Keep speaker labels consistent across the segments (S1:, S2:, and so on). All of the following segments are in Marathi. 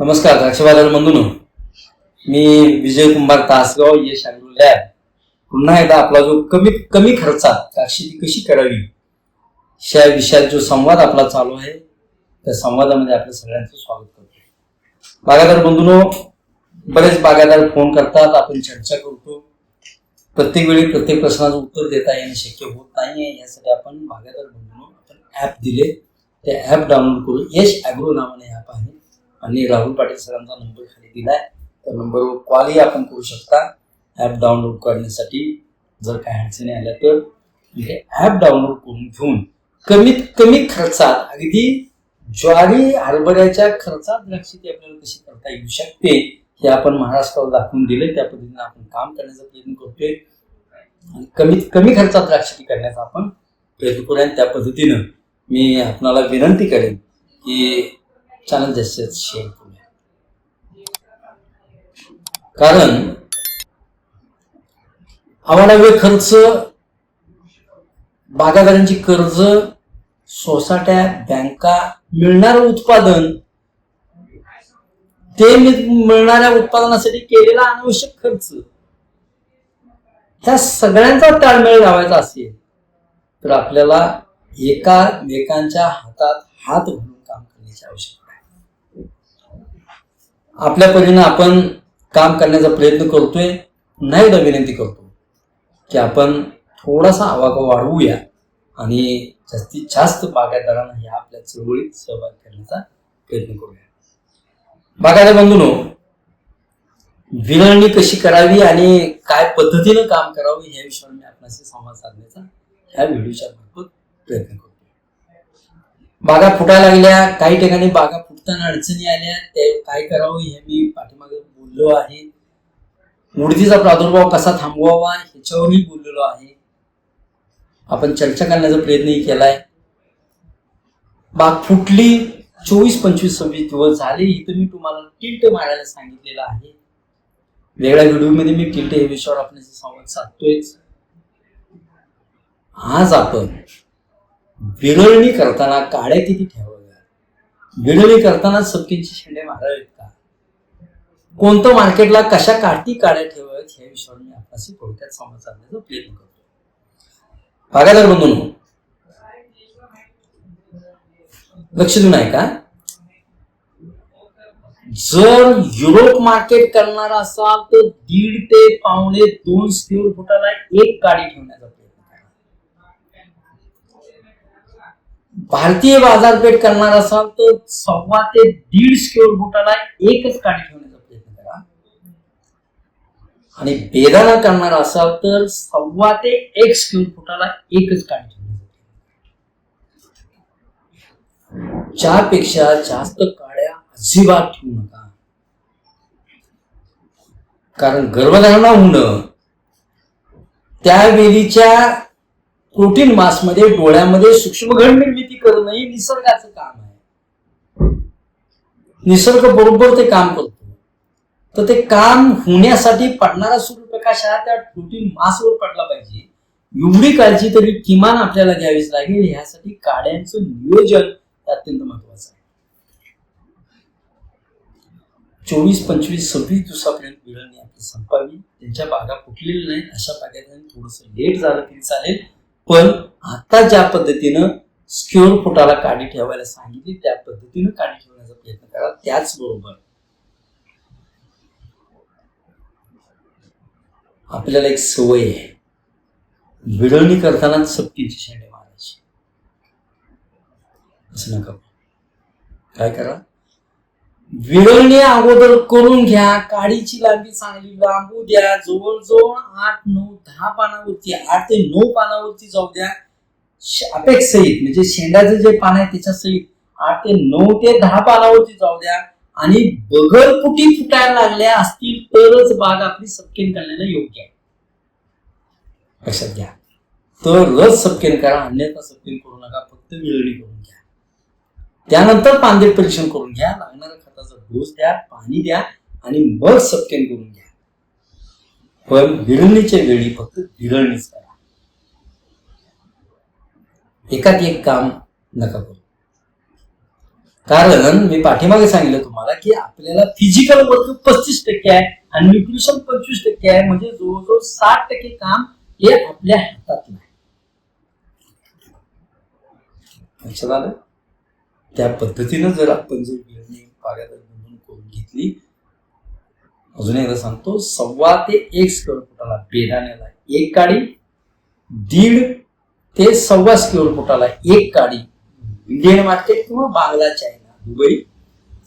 S1: नमस्कार द्राक्षबाजार बंधून. मी विजय कुंभार तासगाव यश अॅग्रो लॅब. पुन्हा एकदा आपला जो कमीत कमी खर्चात द्राक्षेती कशी करावी ह्या विषयात जो संवाद आपला चालू आहे त्या संवादामध्ये आपल्या सगळ्यांचं स्वागत करतो बागायदार बंधूनो बरेच बागायदार फोन करतात आपण चर्चा करतो. प्रत्येक वेळी प्रत्येक प्रश्नाचं उत्तर देता येणं शक्य होत नाहीये यासाठी आपण बागायदार बंधूनो आपण ॲप दिले. ते ॲप डाउनलोड करू यश अॅग्रो नावाने ॲप आहे आणि राहुल पाटील सरांचा नंबर खाली दिलाय. त्या नंबरवर कॉलही आपण करू शकता. ॲप डाउनलोड करण्यासाठी जर काही अडचणी आल्या तर हे ॲप डाउनलोड करून घेऊन कमीत कमी खर्चात अगदी ज्वारी हरभऱ्याच्या खर्चात द्राक्षी आपल्याला कशी करता येऊ शकते हे आपण महाराष्ट्राला दाखवून दिले त्या पद्धतीने आपण काम करण्याचा प्रयत्न करतोय. आणि कमीत कमी खर्चात द्राक्षी करण्याचा आपण प्रयत्न करूया. आणि त्या पद्धतीनं मी आपणाला विनंती करेन की चॅनल शेअर करूया कारण अवाढव्य खर्च बागायतदारांची कर्ज सोसाट्या बँका मिळणारं उत्पादन ते मिळणाऱ्या उत्पादनासाठी केलेला अनावश्यक खर्च ह्या सगळ्यांचा ताळमेळ लावायचा असेल तर आपल्याला एकामेकांच्या हातात हात घालून काम करण्याची आवश्यकता आहे. आपल्या परीनं आपण काम करण्याचा प्रयत्न करतोय नाही एकदा विनंती करतो की आपण थोडासा आवाका वाढवूया आणि जास्तीत जास्त बागायतदारांना ह्या आपल्या चळवळीत सहभाग करण्याचा प्रयत्न करूया. बागायदार बंधूनो विनळणी कशी करावी आणि काय पद्धतीनं काम करावं या विषयावर मी आपल्याशी संवाद साधण्याचा ह्या व्हिडिओच्या मार्फत प्रयत्न करतो बागा फुटायला लागल्या काही ठिकाणी बागा फुटताना अडचणी आल्या ते काय करावं हे मी पाठीमागे बोललो आहे. उडतीचा प्रादुर्भाव कसा थांबवावा ह्याच्यावर मी बोललेलो आहे. आपण चर्चा करण्याचा प्रयत्नही केलाय. बाग फुटली चोवीस पंचवीस सव्वीस दिवस झाले इथं मी तुम्हाला टिल्ट मारायला सांगितलेलं आहे. वेगळ्या व्हिडिओमध्ये मी टिल्ट हे विषयावर आपल्याचा संवाद साधतोयच आज आपण विरळणी करताना काड्या किती ठेवा विरळणी करताना सबकींचे शेंडे मारावेत का? कोणतं मार्केटला कशा काठी काड्या ठेवाव्यात या विषयावर मी आपल्याशी थोडक्यात संवाद साधण्याचा प्रयत्न करतो बागायदार बंधून. लक्ष देऊन आहे का जर युरोप मार्केट करणार असाल तर दीड ते पावणे दोन स्क्वेअर फुटाला एक काडी ठेवण्याचा भारतीय बाजारपेठ करणार असाल तर सव्वा ते दीड स्क्वेअर फुटाला एकच काठी ठेवण्याचा प्रयत्न करा. आणि बेदाना करणार असाल तर सव्वा ते एक स्क्वेअर फुटाला एकच काठी ठेवण्याचा प्रयत्न जास्त काड्या अजिबात ठेवू नका. कारण गर्भधारणा होणं त्यावेळीच्या प्रोटीन मासमध्ये डोळ्यामध्ये सूक्ष्म घड निर्मिती करणं हे निसर्गाचं काम आहे. निसर्ग बरोबर ते काम करतो. तर ते काम होण्यासाठी पडणारा सूर्यप्रकाश हा त्या प्रोटीन मासवर पडला पाहिजे. एवढी काळजी तरी किमान आपल्याला घ्यावीच लागेल. ह्यासाठी काड्यांचं नियोजन अत्यंत महत्वाचं आहे. चोवीस पंचवीस सव्वीस दिवसापर्यंत विरळणी आपली संपावी. त्यांच्या बागा फुटलेल्या नाहीत. अशा बागेत थोडस लेट झालं तरी चालेल. पण आता ज्या पद्धतीनं स्क्युअर फुटाला काडी ठेवायला सांगितली त्या पद्धतीनं काडी ठेवण्याचा प्रयत्न करा. त्याचबरोबर आपल्याला एक सवय आहे. विरळणी करताना सक्तीचे शेंडे मारायची. असं नका काय करा? विरळणी अगोदर करून घ्या. काडीची लांबी चांगली लांबू द्या. जवळजवळ आठ नऊ दहा पानावरती आठ ते नऊ पानावरती जाऊ द्या. अपेक्ष सहित म्हणजे शेंडाचं जे पान आहे त्याच्या सहित आठ ते नऊ ते दहा पानावरती जाऊ द्या. आणि बगर फुटी फुटायला लागल्या असतील तरच बाग आपली सपकेन करण्याला योग्य आहे. लक्षात घ्या. तरच सपकेन करा अन्यथा सपकेन करू नका. फक्त विरळणी करून घ्या. त्यानंतर पांदेट परीक्षण करून घ्या. लागणार डोस द्या पाणी द्या आणि मग सपकेन करून घ्या. पण विरळणीच्या वेळी फक्त विरळणीच करा. एकात एक काम नका करू. कारण मी पाठीमागे सांगितलं तुम्हाला की आपल्याला फिजिकल वर्क पस्तीस टक्के आहे आणि न्यूट्रिशन पंचवीस टक्के आहे. म्हणजे जवळजवळ साठ टक्के काम हे आपल्या हातात नाही. लक्षात आलं? त्या पद्धतीनं जर आपण जर घेतली. अजून एकदा सांगतो सव्वा ते एक स्क्वेअर फुटाला बेदाण्याला एक काडी दीड ते सव्वा स्क्वेअर फुटाला एक काडी इंडियन मार्केट किंवा बांगला चायना दुबई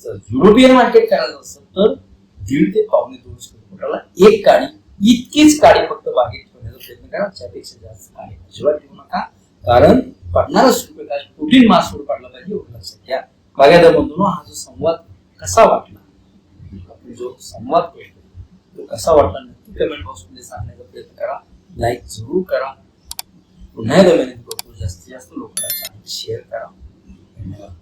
S1: जर युरोपियन मार्केट करायचं असेल तर दीड ते पावणे दोन स्क्वेअर फुटाला एक काडी इतकीच काडी फक्त बागेत ठेवण्याचा प्रयत्न करा त्यापेक्षा जास्त काडी अजिबात ठेवू नका. कारण पडणारा सूर्यप्रकाश प्रोटीन मासवर पडला पाहिजे एवढं लक्षात घ्या बागायत बंधून हा जो संवाद कसा वाटला? आपण जो संवाद करतो तो कसा वाटला नक्की कमेंट बॉक्समध्ये सांगण्याचा प्रयत्न करा. लाईक जरूर करा. पुन्हा एकदा विनंती करतो. जास्तीत जास्त लोकांना शेअर करा. धन्यवाद.